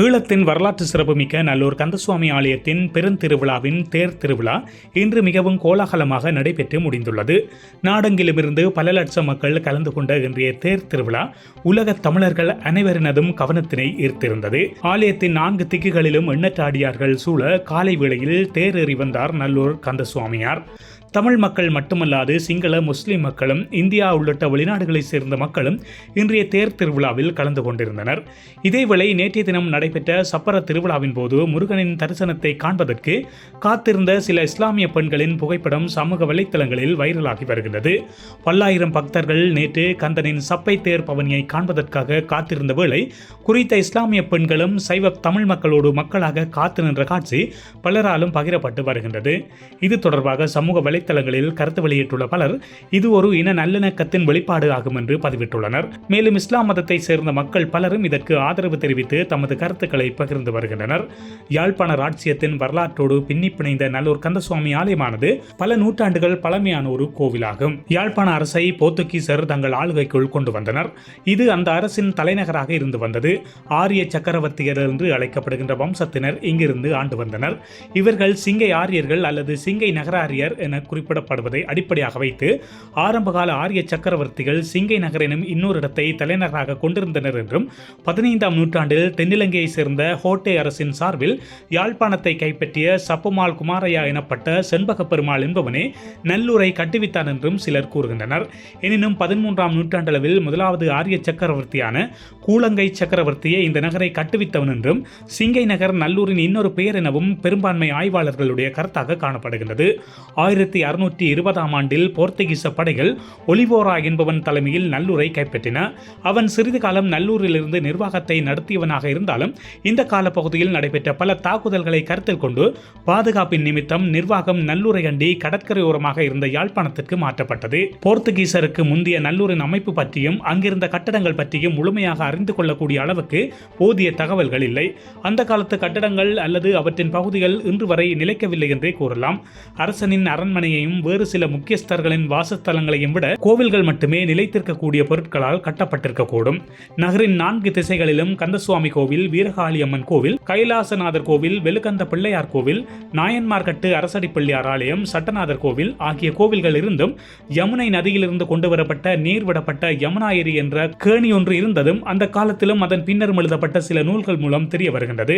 ஈழத்தின் வரலாற்று சிறப்புமிக்க நல்லூர் கந்தசுவாமி ஆலயத்தின் பெருந்திருவிழாவின் தேர் திருவிழா இன்று மிகவும் கோலாகலமாக நடைபெற்று முடிந்துள்ளது. நாடெங்கிலுமிருந்து பல லட்சம் மக்கள் கலந்து கொண்ட இன்றைய தேர் திருவிழா உலக தமிழர்கள் அனைவரினதும் கவனத்தினை ஈர்த்திருந்தது. ஆலயத்தின் நான்கு திக்குகளிலும் எண்ணற்ற அடியார்கள் சூழ காலை வேளையில் தேர் ஏறி வந்தார் நல்லூர் கந்தசுவாமியார். தமிழ் மக்கள் மட்டுமல்லாது சிங்கள முஸ்லிம் மக்களும் இந்தியா உள்ளிட்ட வெளிநாடுகளைச் சேர்ந்த மக்களும் இன்றைய தேர் திருவிழாவில் கலந்து கொண்டிருந்தனர். இதேவேளை நேற்றைய தினம் நடைபெற்ற சப்பர திருவிழாவின் போது முருகனின் தரிசனத்தை காண்பதற்கு காத்திருந்த சில இஸ்லாமிய பெண்களின் புகைப்படம் சமூக வலைத்தளங்களில் வைரலாகி வருகிறது பல்லாயிரம் பக்தர்கள் நேற்று கந்தனின் சப்பை தேர் பவனியை காண்பதற்காக காத்திருந்த வேளை குறித்த இஸ்லாமிய பெண்களும் சைவ தமிழ் மக்களோடு மக்களாக காத்து நின்ற காட்சி பலராலும் பகிரப்பட்டு வருகின்றது. இது தொடர்பாக சமூக வலைத்தளங்களில் கருத்து வெளியிட்டுள்ள பலர் இது ஒரு இன நல்லிணக்கத்தின் வெளிப்பாடு ஆகும் என்று பதிவிட்டுள்ளனர். மேலும் இஸ்லாம் மதத்தை சேர்ந்த மக்கள் பலரும் இதற்கு ஆதரவு தெரிவித்து தமது கருத்து கருத்துக்களை பகிர்ந்து வருகின்றனர். யாழ்ப்பாண ராட்சியத்தின் வரலாற்றோடு பின்னி பிணைந்த நல்லூர் கந்தசுவாமி ஆலயமானது பல நூற்றாண்டுகள் பழமையான ஒரு கோவிலாகும். யாழ்ப்பாண அரசை போர்த்துகீசர் தங்கள் ஆளுகைக்குள் கொண்டு வந்தனர். இது அந்த அரசின் தலைநகராக இருந்து வந்தது. ஆரிய சக்கரவர்த்தியர் என்று அழைக்கப்படுகின்ற வம்சத்தினர் இங்கிருந்து ஆண்டு வந்தனர். இவர்கள் சிங்கை ஆரியர்கள் அல்லது சிங்கை நகராரியர் என குறிப்பிடப்படுவதை அடிப்படையாக வைத்து ஆரம்பகால ஆரிய சக்கரவர்த்திகள் சிங்கை நகரினும் இன்னொரு இடத்தை தலைநகராக கொண்டிருந்தனர் என்றும் பதினைந்தாம் நூற்றாண்டில் தென்னிலங்கை தென்னிலங்கையை சேர்ந்த ஹோட்டே அரசின் சார்பில் யாழ்ப்பாணத்தை கைப்பற்றிய சப்புமால் குமாரையா எனப்பட்ட செண்பக பெருமாள் என்பவனே நல்லூரை கட்டுவித்தான் என்றும் சிலர் கூறுகின்றனர். எனினும் பதிமூன்றாம் நூற்றாண்டளவில் முதலாவது ஆரிய சக்கரவர்த்தியான கூலங்கை சக்கரவர்த்தியை இந்த நகரை கட்டுவித்தவன் என்றும் சிங்கை நகர் நல்லூரின் இன்னொரு பெயர் எனவும் பெரும்பான்மை ஆய்வாளர்களுடைய கருத்தாக காணப்படுகின்றது. ஆயிரத்தி அறுநூற்றி இருபதாம் ஆண்டில் போர்த்துகீச படைகள் ஒலிவோரா என்பவன் தலைமையில் நல்லூரை கைப்பற்றின. அவன் சிறிது காலம் நல்லூரிலிருந்து நிர்வாகத்தை நடத்தியவனாக இருந்தாலும் இந்த காலப்பகுதியில் நடைபெற்ற பல தாக்குதல்களை கருத்தில் கொண்டு பாதுகாப்பின் நிமித்தம் நிர்வாகம் நல்லூரை அண்டி கடற்கரையோரமாக இருந்த யாழ்ப்பாணத்திற்கு மாற்றப்பட்டது. போர்த்துகீசருக்கு முந்தைய நல்லூரின் அமைப்பு பற்றியும் அங்கிருந்த கட்டடங்கள் பற்றியும் முழுமையாக அறிந்து கொள்ளக்கூடிய அளவுக்கு போதிய தகவல்கள் இல்லை. அந்த காலத்து கட்டடங்கள் அல்லது அவற்றின் பகுதிகள் இன்று வரை நிலைக்கவில்லை என்றே கூறலாம். அரசனின் அரண்மனையையும் வேறு சில முக்கியஸ்தர்களின் வாசஸ்தலங்களையும் விட கோவில்கள் மட்டுமே நிலைத்திருக்கக்கூடிய பொருட்களால் கட்டப்பட்டிருக்கக்கூடும். நகரின் நான்கு திசைகளிலும் கந்தசுவாமி கோவில் வீர வீரகாளியம்மன் கோவில் கைலாசநாதர் கோவில் வெலுக்கந்த பிள்ளையார் கோவில் நாயன்மார்கட்டு அரசடி பிள்ளையார் ஆலயம் சட்டநாதர் கோவில் ஆகிய கோவில்கள் இருந்தும் யமுனை நதியிலிருந்து கொண்டு வரப்பட்ட நீர் விடப்பட்ட யமுனா என்ற கேணி ஒன்று இருந்ததும் அந்த காலத்திலும் அதன் பின்னரும் எழுதப்பட்ட சில நூல்கள் மூலம் தெரிய வருகின்றது.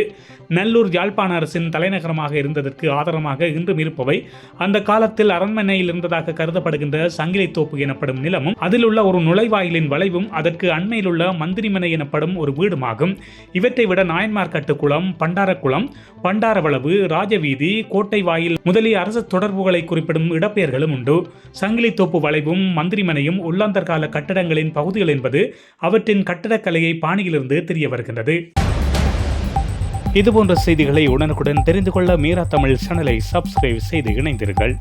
நல்லூர் யாழ்ப்பாண அரசின் தலைநகரமாக இருந்ததற்கு ஆதாரமாக இன்றும் இருப்பவை. அந்த காலத்தில் அரண்மனையில் இருந்ததாக கருதப்படுகின்ற சங்கிலி தோப்பு எனப்படும் நிலமும் அதில் உள்ள ஒரு நுழைவாயிலின் வளைவும் அதற்கு அண்மையில் உள்ள மந்திரிமனை எனப்படும் ஒரு வீடுமாகும். இவற்றை விட நாயன்மார்கட்டு குளம் பண்டாரக்குளம் பண்டாரவளவு ராஜவீதி கோட்டை வாயில் முதலிய அரசு தொடர்புகளை குறிப்பிடும் இடப்பெயர்களும் உண்டு. சங்கிலித்தோப்பு வளைவும் மந்திரிமனையும் உள்ளாந்தர் கால கட்டடங்களின் பகுதிகள் என்பது அவற்றின் கட்டடக்கலையை பாணியிலிருந்து தெரிய வருகின்றது. இதுபோன்ற செய்திகளை உடனுக்குடன் தெரிந்து கொள்ள மீரா தமிழ் சேனலை சப்ஸ்கிரைப் செய்து இணைந்தீர்கள்